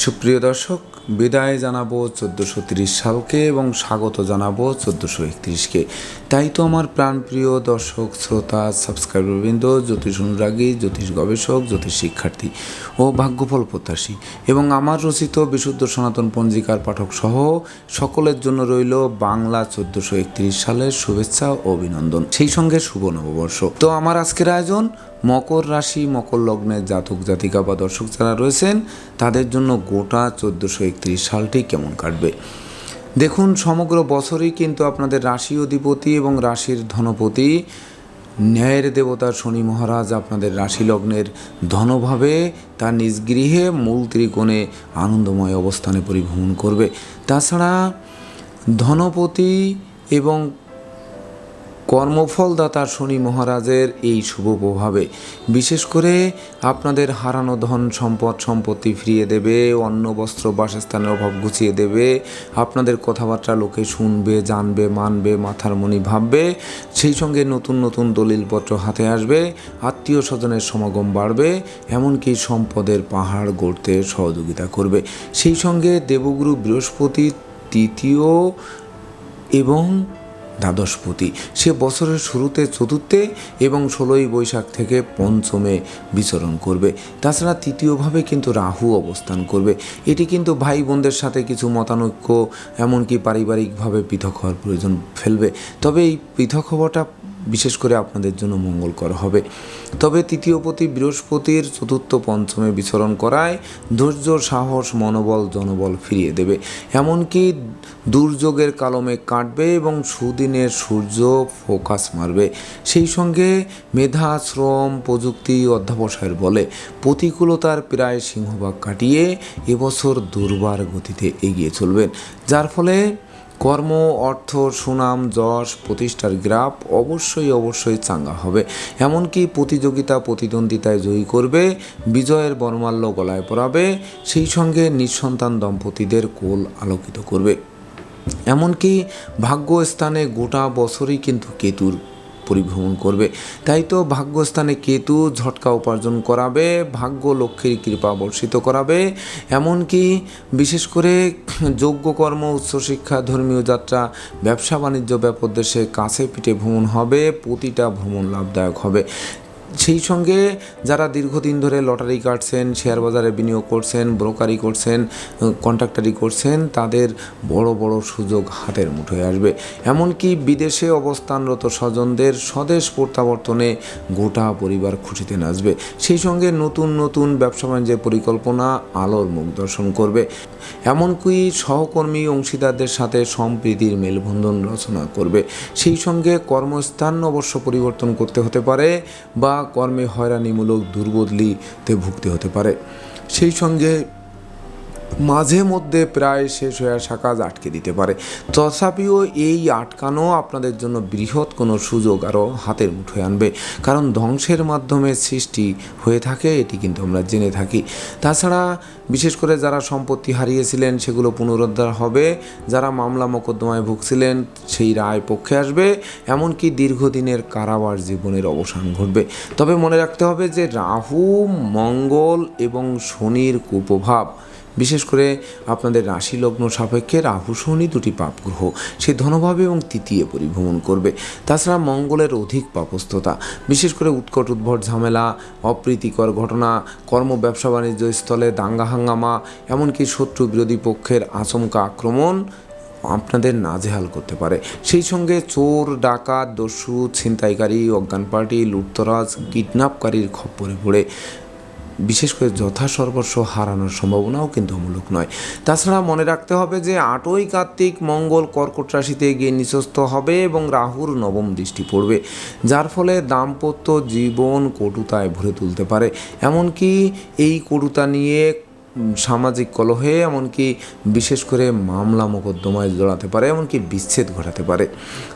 সুপ্রিয় দর্শক বিদায় জানাব চোদ্দোশো তিরিশ সালকে এবং স্বাগত জানাব চোদ্দোশো একত্রিশকে। তাই তো আমার প্রাণপ্রিয় দর্শক, শ্রোতা, সাবস্ক্রাইবারবৃন্দ, জ্যোতিষ অনুরাগী, জ্যোতিষ গবেষক, জ্যোতিষ শিক্ষার্থী ও ভাগ্যফল প্রত্যাশী এবং আমার রচিত বিশুদ্ধ সনাতন পঞ্জিকার পাঠক সহ সকলের জন্য রইল বাংলা চোদ্দোশো একত্রিশ সালের শুভেচ্ছা ও অভিনন্দন। সেই সঙ্গে শুভ নববর্ষ। তো আমার আজকের আয়োজন, মকর রাশি, মকর লগ্নের জাতক জাতিকা বা দর্শক যারা রয়েছেন, তাদের জন্য গোটা চোদ্দোশো একত্রিশ সালটি কেমন কাটবে? দেখুন, সমগ্র বছরই কিন্তু আপনাদের রাশি অধিপতি এবং রাশির ধনপতি, ন্যায়ের দেবতা শনি মহারাজ আপনাদের রাশি লগ্নের ধনভাবে তার নিজ গৃহে মূল ত্রিকোণে আনন্দময় অবস্থানে পরিভ্রমণ করবে। তাছাড়া ধনপতি এবং কর্মফলদাতা শনি মহারাজের এই শুভ প্রভাবে। বিশেষ করে আপনাদের হারানো ধন সম্পদ সম্পত্তি ফিরিয়ে দেবে, অন্ন, বস্ত্র, বাসস্থানের অভাব গুছিয়ে দেবে, আপনাদের কথাবার্তা লোকে শুনবে, জানবে, মানবে, মাথার মনি ভাববে, সেই সঙ্গে নতুন নতুন দলিলপত্র হাতে আসবে, আত্মীয় স্বজনের সমাগম বাড়বে, এমনকি সম্পদের পাহাড় গড়তে সহযোগিতা করবে। সেই সঙ্গে দেবগুরু বৃহস্পতি, তৃতীয় এবং দ্বাদশপতি সে বছরের শুরুতে চতুর্থে এবং ষোলোই বৈশাখ থেকে পঞ্চমে বিচরণ করবে। তাছাড়া তৃতীয়ভাবে কিন্তু রাহু অবস্থান করবে। এটি কিন্তু ভাই বোনদের সাথে কিছু মতানৈক্য, এমনকি পারিবারিকভাবে পৃথক হওয়ার প্রয়োজন ফেলবে। তবে এই পৃথক হওয়াটা বিশেষ করে আপনাদের জন্য মঙ্গলকর হবে। তবে তৃতীয়পতি বৃহস্পতির চতুর্থ পঞ্চমে বিচরণ করায় ধৈর্য, সাহস, মনোবল, জনবল ফিরিয়ে দেবে। এমনকি দুর্যোগের কালমে কাটবে এবং সুদিনের সূর্য ফোকাস মারবে। সেই সঙ্গে মেধা, শ্রম, প্রযুক্তি, অধ্যাবসায়ের বলে প্রতিকূলতার প্রায় সিংহভাগ কাটিয়ে এবছর দুর্বার গতিতে এগিয়ে চলবেন। যার ফলে কর্ম, অর্থ, সুনাম, যশ, প্রতিষ্ঠার গ্রাফ অবশ্যই অবশ্যই চাঙ্গা হবে। এমনকি প্রতিযোগিতা, প্রতিদ্বন্দ্বিতায় জয়ী করবে, বিজয়ের বর্মাল্য গলায় পড়াবে সেই সঙ্গে নিঃসন্তান দম্পতিদের কোল আলোকিত করবে। এমনকি ভাগ্যস্থানে গোটা বছরই কিন্তু কেতুর পরিভ্রমণ করবে। তাই তো ভাগ্যস্থানে কেতু ঝটকা উপার্জন করাবে, ভাগ্য লক্ষ্মীর কৃপা বর্ষিত করাবে। এমনকি বিশেষ করে যোগ্য কর্ম উচ্চশিক্ষা ধর্মীয় যাত্রা ব্যবসা বাণিজ্য ব্যাপদেশে কাছে পিঠে ভ্রমণ হবে, প্রতিটা ভ্রমণ লাভদায়ক হবে। সেই সঙ্গে যারা দীর্ঘদিন ধরে লটারি কাটছেন, শেয়ার বাজারে বিনিয়োগ করছেন, ব্রোকারি করছেন, কন্ট্রাক্টারি করছেন, তাদের বড় বড় সুযোগ হাতের মুঠোয় আসবে। এমনকি বিদেশে অবস্থানরত স্বজনদের স্বদেশ প্রত্যাবর্তনে গোটা পরিবার খুশিতে নাচবে। সেই সঙ্গে নতুন নতুন ব্যবসা বাণিজ্যের পরিকল্পনা আলোর মুখ দর্শন করবে। এমনকি সহকর্মী অংশীদারদের সাথে সম্প্রীতির মেলবন্ধন রচনা করবে। সেই সঙ্গে কর্মস্থান অবশ্য পরিবর্তন করতে হতে পারে বা কর্মে হয়রানিমূলক দুর্বদলিতে ভুগতে হতে পারে। সেই সঙ্গে মাঝে মধ্যে প্রায় শেষ হয়ে আসা কাজ আটকে দিতে পারে। তথাপিও এই আটকানো আপনাদের জন্য বৃহৎ কোনো সুযোগ আরও হাতের মুঠোয় আনবে। কারণ ধ্বংসের মাধ্যমে সৃষ্টি হয়ে থাকে, এটি কিন্তু আমরা জেনে থাকি। তাছাড়া বিশেষ করে যারা সম্পত্তি হারিয়েছিলেন, সেগুলো পুনরুদ্ধার হবে। যারা মামলা মোকদ্দমায় ভুগছিলেন, সেই রায় পক্ষে আসবে। এমনকি দীর্ঘদিনের কারাবার জীবনের অবসান ঘটবে। তবে মনে রাখতে হবে যে রাহু, মঙ্গল এবং শনির কুপ্রভাব বিশেষ করে আপনাদের রাশি লগ্ন সাপেক্ষে রাহু, শনি দুটি পাপ গ্রহ। সে ধনভাবে এবং তৃতীয় পরিভ্রমণ করবে। তাছাড়া মঙ্গলের অধিক পাপস্থতা। বিশেষ করে উৎকট উদ্ভট ঝামেলা, অপ্রীতিকর ঘটনা, কর্ম, ব্যবসা, বাণিজ্য স্থলে দাঙ্গা হাঙ্গামা, এমনকি শত্রু বিরোধী পক্ষের আচমকা আক্রমণ আপনাদের নাজেহাল করতে পারে। সেই সঙ্গে চোর, ডাকাত, দস্যু, ছিনতাইকারী অজ্ঞান পার্টি লুটতরাজ, কিডন্যাপকারীর খপ্পরে পড়ে বিশেষ করে যথাসর্বস্ব হারানোর সম্ভাবনাও কিন্তু অমূলক নয়। তাছাড়া মনে রাখতে হবে যে, আটই কার্তিক মঙ্গল কর্কট রাশিতে গিয়ে নিঃস্ত হবে এবং রাহুর নবম দৃষ্টি পড়বে, যার ফলে দাম্পত্য জীবন কটুতায় ভরে তুলতে পারে। এমনকি এই কটুতা নিয়ে সামাজিক কলহে, এমনকি বিশেষ করে মামলা মোকদ্দমায় জড়াতে পারে, এমনকি বিচ্ছেদ ঘটাতে পারে।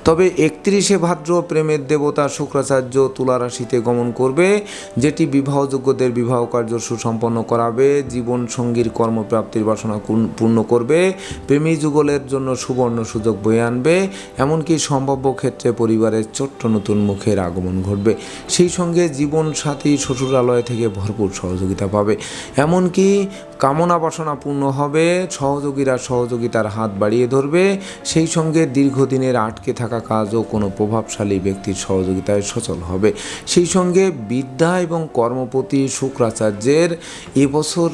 তবে একত্রিশে ভাদ্র প্রেমের দেবতা শুক্রাচার্য তুলা রাশিতে গমন করবে, যেটি বিবাহযোগ্যদের বিবাহ কার্য সুসম্পন্ন করাবে, জীবন সঙ্গীর কর্মপ্রাপ্তির বাসনা পূর্ণ করবে, প্রেমী যুগলের জন্য সুবর্ণ সুযোগ বয়ে আনবে, এমনকি সম্ভাব্য ক্ষেত্রে পরিবারের ছোট্ট নতুন মুখের আগমন ঘটবে। সেই সঙ্গে জীবন সাথী শ্বশুরালয় থেকে ভরপুর সহযোগিতা পাবে। এমনকি কামনা বাসনা পূর্ণ হবে, সহযোগীরা সহযোগিতার হাত বাড়িয়ে ধরবে। সেই সঙ্গে দীর্ঘদিনের আটকে থাকা কাজও কোনো প্রভাবশালী ব্যক্তির সহযোগিতায় সচল হবে। সেই সঙ্গে বিদ্যা এবং কর্মপতি শুক্রাচার্যের এবছর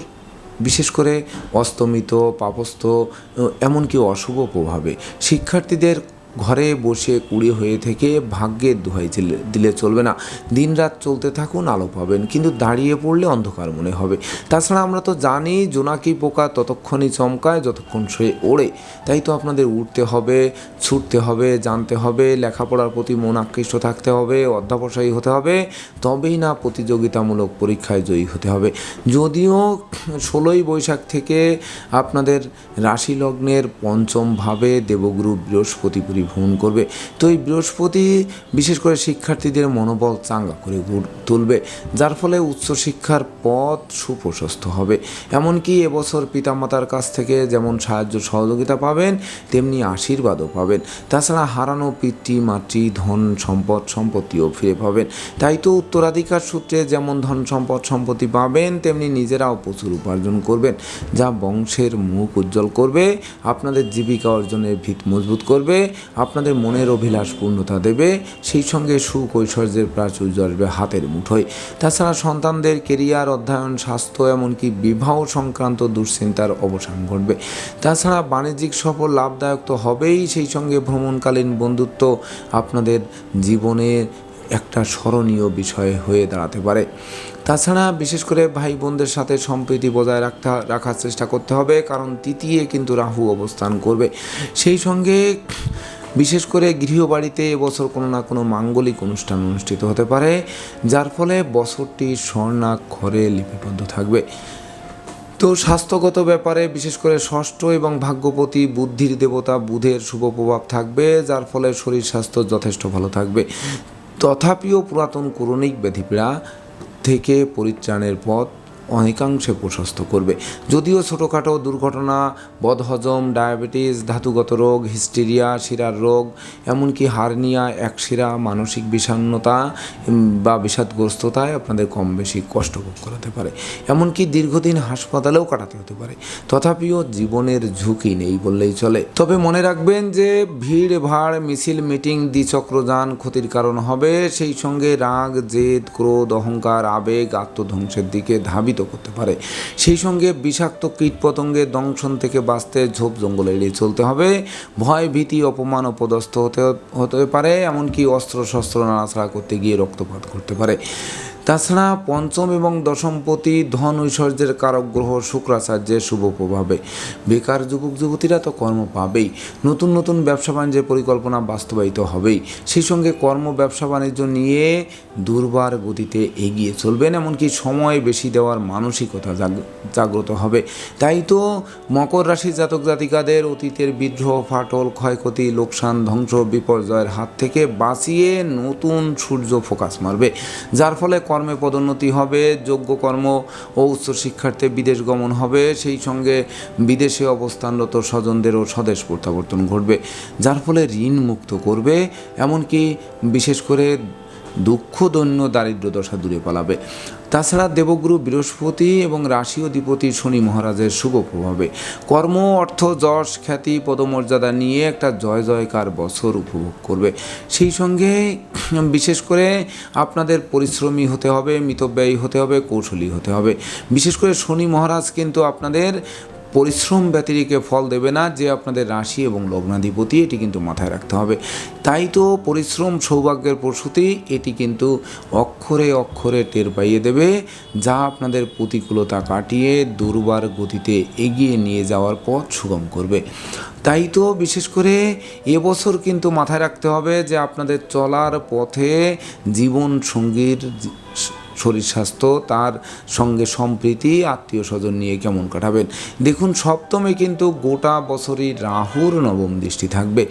বিশেষ করে অস্তমিত, পাপস্থ, এমনকি অশুভ প্রভাবে শিক্ষার্থীদের ঘরে বসে কুড়ি হয়ে থেকে ভাগ্যের দোহাই দিলে- চলবে না। দিনরাত চলতে থাকুন, আলো পাবেন, কিন্তু দাঁড়িয়ে পড়লে অন্ধকার মনে হবে। তাছাড়া আমরা তো জানি জোনাকি পোকা ততক্ষণই চমকায়, যতক্ষণ সে ওড়ে। তাই তো আপনাদের উঠতে হবে, ছুটতে হবে, জানতে হবে, লেখাপড়ার প্রতি মন আকৃষ্ট থাকতে হবে, অধ্যাবসায়ী হতে হবে, তবেই না প্রতিযোগিতামূলক পরীক্ষায় জয়ী হতে হবে। যদিও ষোলোই বৈশাখ থেকে আপনাদের রাশি লগ্নের পঞ্চম ভাবে দেবগুরু বৃহস্পতি পরিভ্রমণ করবে। তো এই বৃহস্পতি বিশেষ করে শিক্ষার্থীদের মনোবল চাঙ্গা করে তুলবে, যার ফলে উচ্চশিক্ষার পথ সুপ্রশস্ত হবে। এমনকি এবছর পিতামাতার কাছ থেকে যেমন সাহায্য সহযোগিতা পাবেন, তেমনি আশীর্বাদও পাবেন। তাছাড়া হারানো পিতৃ, মাতৃ, ধন সম্পদ, সম্পত্তিও ফিরে পাবেন। তাই তো উত্তরাধিকার সূত্রে যেমন ধন সম্পদ, সম্পত্তি পাবেন, তেমনি নিজেরাও প্রচুর উপার্জন করবেন, যা বংশের মুখ উজ্জ্বল করবে, আপনাদের জীবিকা অর্জনের ভিত মজবুত করবে আপনাদের মনের অভিলাষ পূর্ণতা দেবে, সেই সঙ্গে সুখ ঐশ্বর্যের প্রাচুর্য আসবে হাতের মুঠোয়। তাছাড়া সন্তানদের কেরিয়ার, অধ্যয়ন, স্বাস্থ্য, এমনকি বিবাহ সংক্রান্ত দুশ্চিন্তার অবসান ঘটবে। তাছাড়া বাণিজ্যিক সফল লাভদায়ক তো হবেই, সেই সঙ্গে ভ্রমণকালীন বন্ধুত্ব আপনাদের জীবনের একটা স্মরণীয় বিষয় হয়ে দাঁড়াতে পারে। তাছাড়া বিশেষ করে ভাই বোনদের সাথে সম্প্রীতি বজায় রাখতে, রাখার চেষ্টা করতে হবে, কারণ তৃতীয় কিন্তু রাহু অবস্থান করবে। সেই সঙ্গে বিশেষ করে গৃহবাড়িতে এবছর কোনো না কোনো মাঙ্গলিক অনুষ্ঠান অনুষ্ঠিত হতে পারে, যার ফলে বছরটি স্বর্ণাক্ষরে লিপিবদ্ধ থাকবে। তো স্বাস্থ্যগত ব্যাপারে বিশেষ করে ষষ্ঠ এবং ভাগ্যপতি বুদ্ধির দেবতা বুধের শুভ প্রভাব থাকবে, যার ফলে শরীর স্বাস্থ্য যথেষ্ট ভালো থাকবে। তথাপিও পুরাতন করণিক ব্যাধিপীড়া থেকে পরিত্রাণের পথ অনেকাংশে প্রশস্ত করবে। যদিও ছোটোখাটো দুর্ঘটনা, বদহজম, ডায়াবেটিস, ধাতুগত রোগ, হিস্টেরিয়া, শিরার রোগ, এমনকি হার্নিয়া একশিরা মানসিক বিষণ্ণতা বা বিষাদগ্রস্ততায় আপনাদের কম বেশি কষ্ট ভোগ করাতে পারে। এমনকি দীর্ঘদিন হাসপাতালেও কাটাতে হতে পারে। তথাপিও জীবনের ঝুঁকি নেই বললেই চলে। তবে মনে রাখবেন যে, ভিড়, ভাড়, মিছিল, মিটিং দ্বিচক্রযান ক্ষতির কারণ হবে। সেই সঙ্গে রাগ, জেদ, ক্রোধ, অহংকার, আবেগ, আত্মধ্বংসের দিকে ধাবিত করতে পারে। সেই সঙ্গে বিষাক্ত কীটপতঙ্গের দংশন থেকে বাঁচতে ঝোপ জঙ্গল এড়িয়ে চলতে হবে। ভয়, ভীতি, অপমান অপদস্থ হতে হতে পারে, এমনকি অস্ত্র শস্ত্র নাড়াছাড়া করতে গিয়ে রক্তপাত করতে পারে। তাছাড়া পঞ্চম এবং দশমপতি ধন ঐশ্বর্যের কারক গ্রহ শুক্রাচার্যের শুভ প্রভাবে। বেকার যুবক যুবতীরা তো কর্ম পাবেই। নতুন নতুন ব্যবসা বাণিজ্যের পরিকল্পনা বাস্তবায়িত হবেই। সেই সঙ্গে কর্ম ব্যবসা বাণিজ্য নিয়ে দুর্বার গতিতে এগিয়ে চলবেন, এমনকি সময় বেশি দেওয়ার মানসিকতা জাগ- জাগ্রত হবে। তাই তো মকর রাশির জাতক জাতিকাদের অতীতের বিদ্রোহ, ফাটল, ক্ষয়ক্ষতি, লোকসান, ধ্বংস, বিপর্যয়ের হাত থেকে বাঁচিয়ে নতুন সূর্য ফোকাস মারবে। যার ফলে কর্মে পদোন্নতি হবে, যোগ্য কর্ম ও উচ্চ শিক্ষার্থে বিদেশ গমন হবে, সেই সঙ্গে বিদেশে অবস্থানরত স্বজনদেরও স্বদেশ প্রত্যাবর্তন ঘটবে, যার ফলে ঋণ মুক্ত করবে, এমনকি বিশেষ করে দুঃখ, দৈন্য, দারিদ্র দশা দূরে পালাবে। তাছাড়া দেবগুরু বৃহস্পতি এবং রাশি অধিপতি শনি মহারাজের শুভ প্রভাবে। কর্ম, অর্থ, যশ, খ্যাতি, পদমর্যাদা নিয়ে একটা জয় জয়কার বছর উপভোগ করবে। সেই সঙ্গে বিশেষ করে আপনাদের পরিশ্রমী হতে হবে, মিতব্যয়ী হতে হবে, কৌশলী হতে হবে। বিশেষ করে শনি মহারাজ কিন্তু আপনাদের পরিশ্রম ব্যতিরিকে ফল দেবে না, যে আপনাদের রাশি এবং লগ্নাধিপতি, এটি কিন্তু মাথায় রাখতে হবে। তাই তো পরিশ্রম সৌভাগ্যের প্রসূতি, এটি কিন্তু অক্ষরে অক্ষরে টের পাইয়ে দেবে, যা আপনাদের প্রতিকূলতা কাটিয়ে দুর্বার গতিতে এগিয়ে নিয়ে যাওয়ার পথ সুগম করবে। তাই তো বিশেষ করে এবছর কিন্তু মাথায় রাখতে হবে যে আপনাদের চলার পথে জীবন সঙ্গীর শরীর স্বাস্থ্য, তার সঙ্গে সম্প্রীতি, আত্মীয় স্বজন নিয়ে কেমন কাটাবেন? দেখুন, সপ্তমে কিন্তু গোটা বছরই রাহুর নবম দৃষ্টি থাকবে।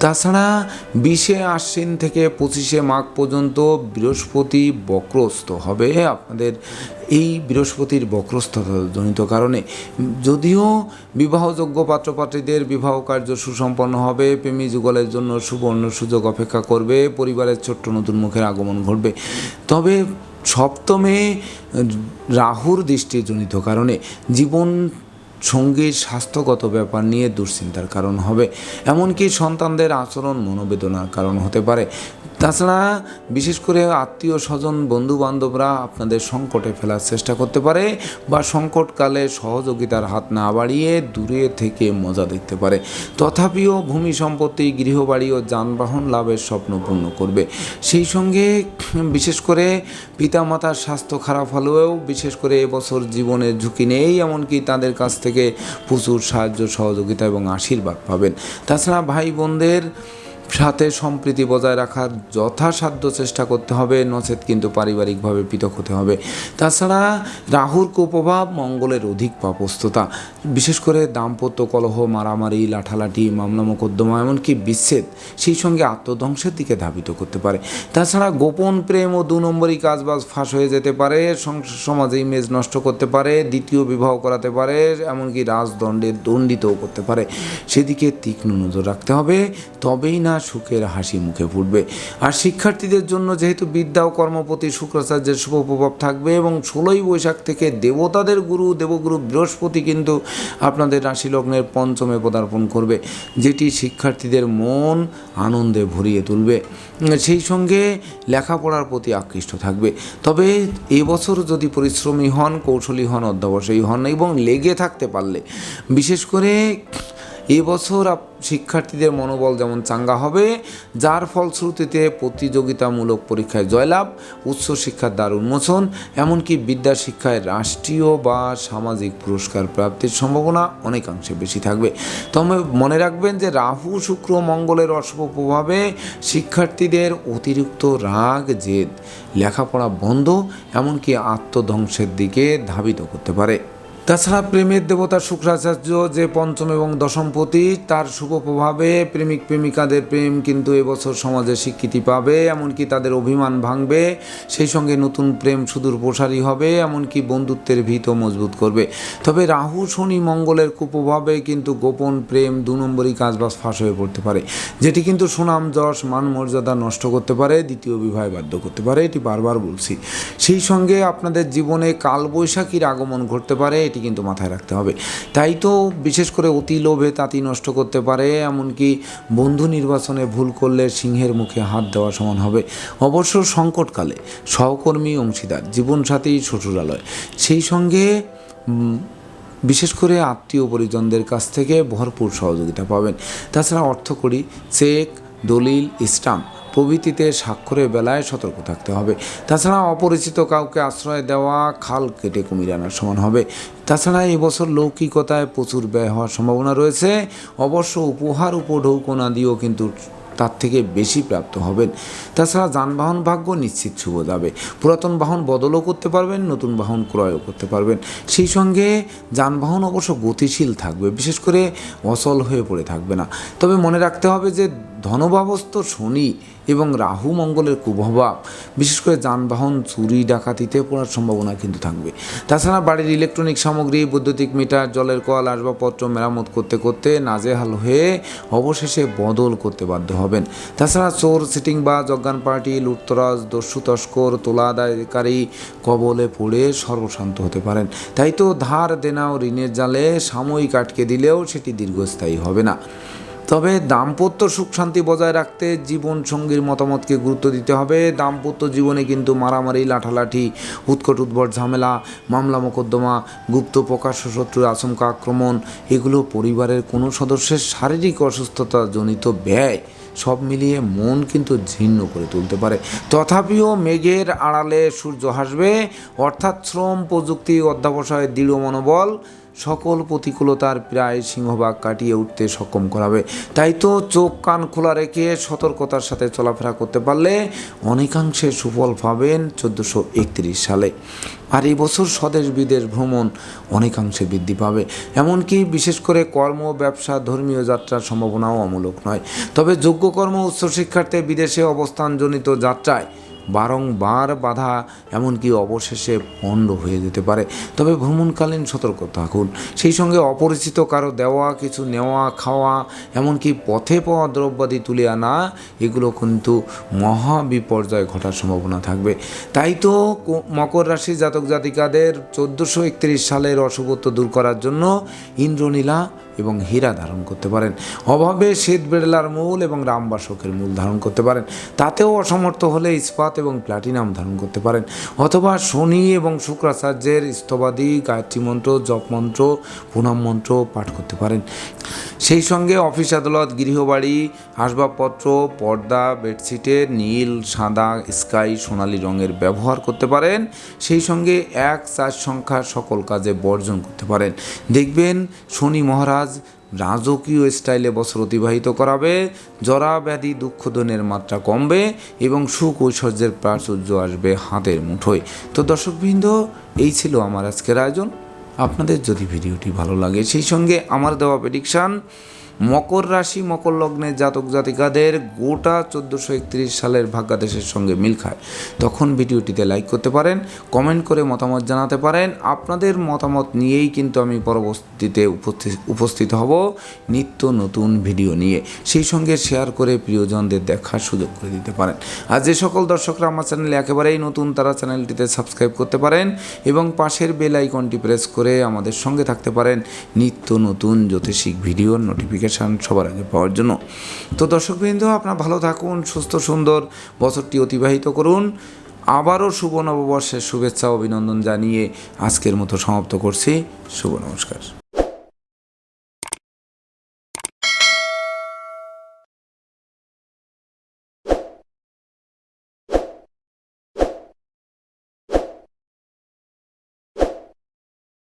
তাছাড়া বিশে আশ্বিন থেকে পঁচিশে মাঘ পর্যন্ত বৃহস্পতি বক্রস্থ হবে। আপনাদের এই বৃহস্পতির বক্রস্থজনিত কারণে। যদিও বিবাহযোগ্য পাত্রপাত্রীদের বিবাহ কার্য সুসম্পন্ন হবে, প্রেমী যুগলের জন্য সুবর্ণ সুযোগ অপেক্ষা করবে, পরিবারের ছোট্ট নতুন মুখের আগমন ঘটবে। তবে সপ্তমে রাহুর দৃষ্টিজনিত কারণে জীবন সঙ্গীর স্বাস্থ্যগত ব্যাপার নিয়ে দুশ্চিন্তার কারণ হবে। এমনকি সন্তানদের আচরণ মনোবেদনার কারণ হতে পারে। তাছাড়া বিশেষ করে আত্মীয় স্বজন বন্ধু বান্ধবরা আপনাদের সংকটে ফেলার চেষ্টা করতে পারে বা সংকটকালে সহযোগিতার হাত না বাড়িয়ে দূরে থেকে মজা দেখতে পারে। তথাপিও ভূমি সম্পত্তি, গৃহবাড়ি ও যানবাহন লাভের স্বপ্ন পূর্ণ করবে। সেই সঙ্গে বিশেষ করে পিতামাতার স্বাস্থ্য খারাপ হলেও বিশেষ করে এবছর জীবনের ঝুঁকি নেই, এমনকি তাদের কাছ থেকে প্রচুর সাহায্য, সহযোগিতা এবং আশীর্বাদ পাবেন। তাছাড়া ভাই বোনদের সাথে সম্প্রীতি বজায় রাখার যথাসাধ্য চেষ্টা করতে হবে, নচেত কিন্তু পারিবারিকভাবে পৃথক হতে হবে। তাছাড়া রাহুর কুপ্রভাব মঙ্গলের অধিক পাপস্ততা বিশেষ করে দাম্পত্য কলহ, মারামারি, লাঠালাঠি, মামলা মোকদ্দমা, এমনকি বিচ্ছেদ সেই সঙ্গে আত্মধ্বংসের দিকে ধাবিত করতে পারে। তাছাড়া গোপন প্রেম ও দু নম্বরই কাজবাজ ফাঁস হয়ে যেতে পারে সমাজে ইমেজ নষ্ট করতে পারে, দ্বিতীয় বিবাহ করাতে পারে, এমনকি রাজদণ্ডে দণ্ডিতও করতে পারে। সেদিকে তীক্ষ্ণ নজর রাখতে হবে, তবেই না সুখের হাসি মুখে ফুটবে। আর শিক্ষার্থীদের জন্য যেহেতু বিদ্যা ও কর্মপতি শুক্রাচার্যের শুভ প্রভাব থাকবে এবং ষোলোই বৈশাখ থেকে দেবতাদের গুরু দেবগুরু বৃহস্পতি কিন্তু আপনাদের রাশি লগ্নের পঞ্চমে পদার্পণ করবে, যেটি শিক্ষার্থীদের মন আনন্দে ভরিয়ে তুলবে। সেই সঙ্গে লেখাপড়ার প্রতি আকৃষ্ট থাকবে। তবে এবছর যদি পরিশ্রমী হন, কৌশলী হন, অধ্যাবসায়ী হন এবং লেগে থাকতে পারলে, বিশেষ করে এবছর শিক্ষার্থীদের মনোবল যেমন চাঙ্গা হবে, যার ফলশ্রুতিতে প্রতিযোগিতামূলক পরীক্ষায় জয়লাভ উচ্চশিক্ষার দ্বার উন্মোচন, এমনকি বিদ্যা শিক্ষায় রাষ্ট্রীয় বা সামাজিক পুরস্কার প্রাপ্তির সম্ভাবনা অনেকাংশে বেশি থাকবে। তবে মনে রাখবেন যে রাহু, শুক্র, মঙ্গলের অশুভ প্রভাবে শিক্ষার্থীদের অতিরিক্ত রাগ, জেদ, লেখাপড়া বন্ধ, এমনকি আত্মধ্বংসের দিকে ধাবিত করতে পারে। তাছাড়া প্রেমের দেবতা শুক্রাচার্য যে পঞ্চম এবং দশমপতি তার শুভ প্রভাবে প্রেমিক প্রেমিকাদের প্রেম কিন্তু এবছর সমাজে স্বীকৃতি পাবে, এমনকি তাদের অভিমান ভাঙবে, সেই সঙ্গে নতুন প্রেম সুদূর প্রসারী হবে, এমনকি বন্ধুত্বের ভিতও মজবুত করবে। তবে রাহু, শনি, মঙ্গলের কুপ্রভাবে কিন্তু গোপন প্রেম দু নম্বরই কাজবাজ ফাঁস হয়ে পড়তে পারে, যেটি কিন্তু সুনাম, যশ, মান, মর্যাদা নষ্ট করতে পারে, দ্বিতীয় বিবাহে বাধ্য করতে পারে, এটি বারবার বলছি। সেই সঙ্গে আপনাদের জীবনে কালবৈশাখীর আগমন ঘটতে পারে, এটি কিন্তু মাথায় রাখতে হবে। তাই তো বিশেষ করে অতি লোভে তাঁতি নষ্ট করতে পারে, এমনকি বন্ধু নির্বাচনে ভুল করলে সিংহের মুখে হাত দেওয়া সমান হবে। অবশ্য সংকটকালে সহকর্মী, অংশীদার, জীবনসাথী, শ্বশুরালয়, সেই সঙ্গে বিশেষ করে আত্মীয় পরিজনদের কাছ থেকে ভরপুর সহযোগিতা পাবেন। তাছাড়া অর্থকড়ি, চেক, দলিল, স্টাম্প প্রভৃতিতে স্বাক্ষরের বেলায় সতর্ক থাকতে হবে। তাছাড়া অপরিচিত কাউকে আশ্রয় দেওয়া, খাল কেটে কুমির আনার সমান হবে। তাছাড়া এবছর লৌকিকতায় প্রচুর ব্যয় হওয়ার সম্ভাবনা রয়েছে। অবশ্য উপহার উপঢৌকনা দিয়েও কিন্তু তার থেকে বেশি প্রাপ্ত হবেন। তাছাড়া যানবাহন ভাগ্য নিশ্চিত শুভ যাবে। পুরাতন বাহন বদলও করতে পারবেন, নতুন বাহন ক্রয়ও করতে পারবেন। সেই সঙ্গে যানবাহন অবশ্য গতিশীল থাকবে, বিশেষ করে অচল হয়ে পড়ে থাকবে না। তবে মনে রাখতে হবে যে ধনভাবস্থ শনি এবং রাহু মঙ্গলের কুপ্রভাব, বিশেষ করে যানবাহন, চুরি ডাকাতিতে পড়ার সম্ভাবনা কিন্তু থাকবে। তাছাড়া বাড়ির ইলেকট্রনিক সামগ্রী, বৈদ্যুতিক মিটার, জলের কল, আসবাবপত্র মেরামত করতে করতে নাজেহাল হয়ে অবশেষে বদল করতে বাধ্য হবেন। তাছাড়া চোর, সিটিং বা জজ্ঞান পার্টি, লুটতরাজ, দস্যু তস্কর, তোলা আদায়কারী কবলে পড়ে সর্বশান্ত হতে পারেন। তাই তো ধার, দেনা ও ঋণের জালে সাময়িক আটকে দিলেও সেটি দীর্ঘস্থায়ী হবে না। তবে দাম্পত্য সুখ শান্তি বজায় রাখতে জীবন সঙ্গীর মতামতকে গুরুত্ব দিতে হবে। দাম্পত্য জীবনে কিন্তু মারামারি, লাঠালাঠি, উৎকট উদ্ভট ঝামেলা, মামলা মোকদ্দমা, গুপ্ত প্রকাশ্য শত্রুর আচমকা আক্রমণ, এগুলো পরিবারের কোনো সদস্যের শারীরিক অসুস্থতা জনিত ব্যয়, সব মিলিয়ে মন কিন্তু ঝিন্ন করে তুলতে পারে। তথাপিও মেঘের আড়ালে সূর্য হাসবে, অর্থাৎ শ্রম প্রযুক্তি অধ্যাবসায়ের দৃঢ় মনোবল সকল প্রতিকূলতার প্রায় সিংহভাগ কাটিয়ে উঠতে সক্ষম করাবে। তাই তো চোখ কান খোলা রেখে সতর্কতার সাথে চলাফেরা করতে পারলে অনেকাংশে সুফল পাবেন চোদ্দোশো একত্রিশ সালে। আর এই বছর স্বদেশ বিদেশ ভ্রমণ অনেকাংশে বৃদ্ধি পাবে। এমনকি বিশেষ করে কর্ম, ব্যবসা, ধর্মীয় যাত্রার সম্ভাবনাও অমূলক নয়। তবে যোগ্য কর্ম উচ্চশিক্ষার্থে বিদেশে অবস্থানজনিত যাত্রায় বারংবার বাধা, এমনকি অবশেষে পণ্ড হয়ে যেতে পারে। তবে ভ্রমণকালীন সতর্ক থাকুন। সেই সঙ্গে অপরিচিত কারও দেওয়া, কিছু নেওয়া, খাওয়া, এমনকি পথে পাওয়া দ্রব্যাদি তুলে আনা, এগুলো কিন্তু মহা বিপর্যয় ঘটার সম্ভাবনা থাকবে। তাই তো মকর রাশি জাতক জাতিকাদের চোদ্দোশো একত্রিশ সালের অশুভত্ব দূর করার জন্য ইন্দ্রনীলা এবং হীরা ধারণ করতে পারেন। অভাবে শ্বেত বেড়লার মূল এবং রামবাসকের মূল ধারণ করতে পারেন। তাতেও অসমর্থ হলে ইস্পাত এবং প্লাটিনাম ধারণ করতে পারেন। অথবা শনি এবং শুক্রাচার্যের স্তবাদি গায়ত্রী মন্ত্র, জপ মন্ত্র প্রণাম মন্ত্র পাঠ করতে পারেন। সেই সঙ্গে অফিস আদালত, গৃহবাড়ি, আসবাবপত্র, পর্দা, বেডশিটে নীল, সাদা, স্কাই, সোনালী রঙের ব্যবহার করতে পারেন। সেই সঙ্গে এক চার সংখ্যার সকল কাজে বর্জন করতে পারেন। দেখবেন শনি মহারাজ রাজকীয় স্টাইলে বছর অতিবাহিত করাবে, জরা ব্যাধি দুঃখধনের মাত্রা কমবে এবং সুখ ঐশ্বর্যের প্রাচুর্য আসবে হাতের মুঠোয়। তো দর্শকবৃন্দ, এই ছিল আমার আজকের আয়োজন। আপনাদের যদি ভিডিওটি ভালো লাগে, সেই সঙ্গে আমার দেওয়া প্রেডিকশান মকর রাশি, মকর লগ্নের জাতক জাতিকাদের গোটা চোদ্দোশো একত্রিশ সালের ভাগ্যাদেশের সঙ্গে মিল খায়। তখন ভিডিওটিতে লাইক করতে পারেন কমেন্ট করে মতামত জানাতে পারেন। আপনাদের মতামত নিয়েই কিন্তু আমি পরবর্তীতে উপস্থিত উপস্থিত হব নিত্য নতুন ভিডিও নিয়ে। সেই সঙ্গে শেয়ার করে প্রিয়জনদের দেখার সুযোগ করে দিতে পারেন। আর যে সকল দর্শকরা আমার চ্যানেলে একেবারেই নতুন, তারা চ্যানেলটিতে সাবস্ক্রাইব করতে পারেন এবং পাশের বেল আইকনটি প্রেস করে আমাদের সঙ্গে থাকতে পারেন। নিত্য নতুন জ্যোতিষিক ভিডিওর নোটিফিকেশান সবার আগে পাওয়ার জন্য। তো দর্শকবৃন্দ, আপনার ভালো থাকুন, সুস্থ, সুন্দর বছরটি অতিবাহিত করুন। আবারও শুভ নববর্ষের শুভেচ্ছা, অভিনন্দন জানিয়ে আজকের মতো সমাপ্ত করছি। শুভ নমস্কার।